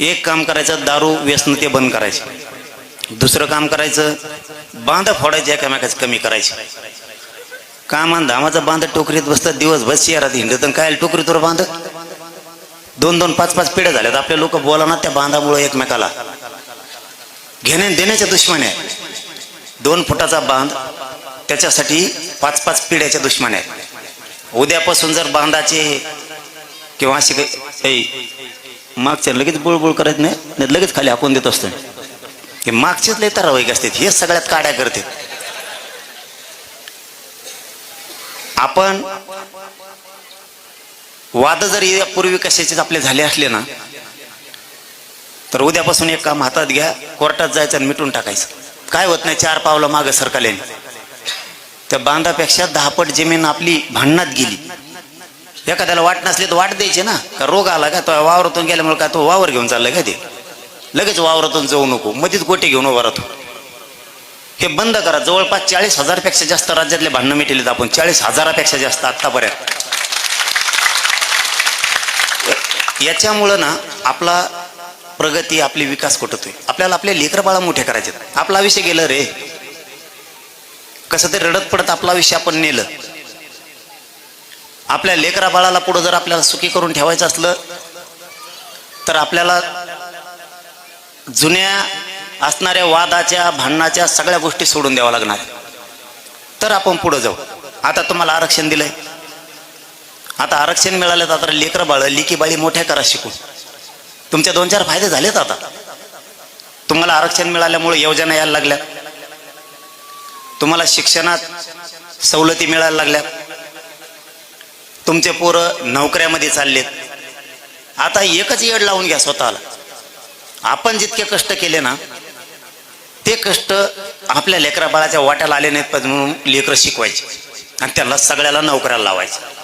एक काम करायचं दारू व्यसन ते बंद करायचं. दुसरं काम करायचं बांध फोडायचे एकामेकाचं कमी करायचे. काम आणि बांध टोकरीत बसतात दिवसभर शहरात हिंडत काय टोकरीतवर बांध? दोन दोन पाच पाच पिढ्या झाल्यात. आपले लोक बोला ना त्या बांधामुळे एकमेकाला. घेण्या देण्याच्या दुश्मन आहे दोन फुटाचा बांध त्याच्यासाठी पाच पाच पिढ्याच्या दुश्मन आहेत. उद्यापासून जर बांधाचे किंवा असे काही मागच्या लगेच बुळबुळ करत नाही लगेच खाली आपण देत असतो हे मागचेच लय तरावाईक असतात हे सगळ्यात काड्या करते आपण वाद जर यापूर्वी कशाचे आपले झाले असले ना तर उद्यापासून एक काम हातात घ्या कोर्टात जायचं आणि मिटून टाकायचं. काय होत नाही चार पावलं मागं सरकाले त्या बांधापेक्षा दहापट जमीन आपली भांडणात गेली. एखाद्याला वाट नसली तर वाट द्यायची ना. का रोग आला का? तो वावरातून गेल्यामुळे का तो वावर घेऊन चाललाय का ते? लगेच वावरातून जाऊ नको. मध्येच गोटे घेऊन उभा राहतो. हे बंद करा. जवळपास चाळीस हजारपेक्षा जास्त राज्यातले भांडणं मिटलेत आपण. चाळीस हजारापेक्षा जास्त आत्तापर्यंत. याच्यामुळं ना आपला प्रगती आपली विकास कुठतोय आपल्याला आपले लेकर बाळा मोठे करायचे आपला विषय गेलं रे. कसं ते रडत पडत आपला विषय आपण नेलं. आपल्या लेकरा बाळाला पुढं जर आपल्याला सुखी करून ठेवायचं असलं तर आपल्याला जुन्या असणाऱ्या वादाच्या भांडणाच्या सगळ्या गोष्टी सोडून द्याव्या लागणार. तर आपण पुढं जाऊ. आता तुम्हाला आरक्षण दिलंय. आता आरक्षण मिळालं तर आता लेकरं बाळ लिकी बाळी मोठ्या करा शिकून. तुमच्या दोन चार फायदे झालेत आता. तुम्हाला आरक्षण मिळाल्यामुळे योजना यायला लागल्या. तुम्हाला शिक्षणात सवलती मिळायला लागल्या. तुमचे पोरं नोकऱ्यामध्ये चाललेत. आता एकच येड लावून घ्या स्वतःला. आपण जितके कष्ट केले ना ते कष्ट आपल्या लेकरा बाळाच्या वाट्याला आले नाहीत पण म्हणून लेकरं शिकवायचे. आणि त्याला सगळ्याला नोकऱ्याला लावायचे.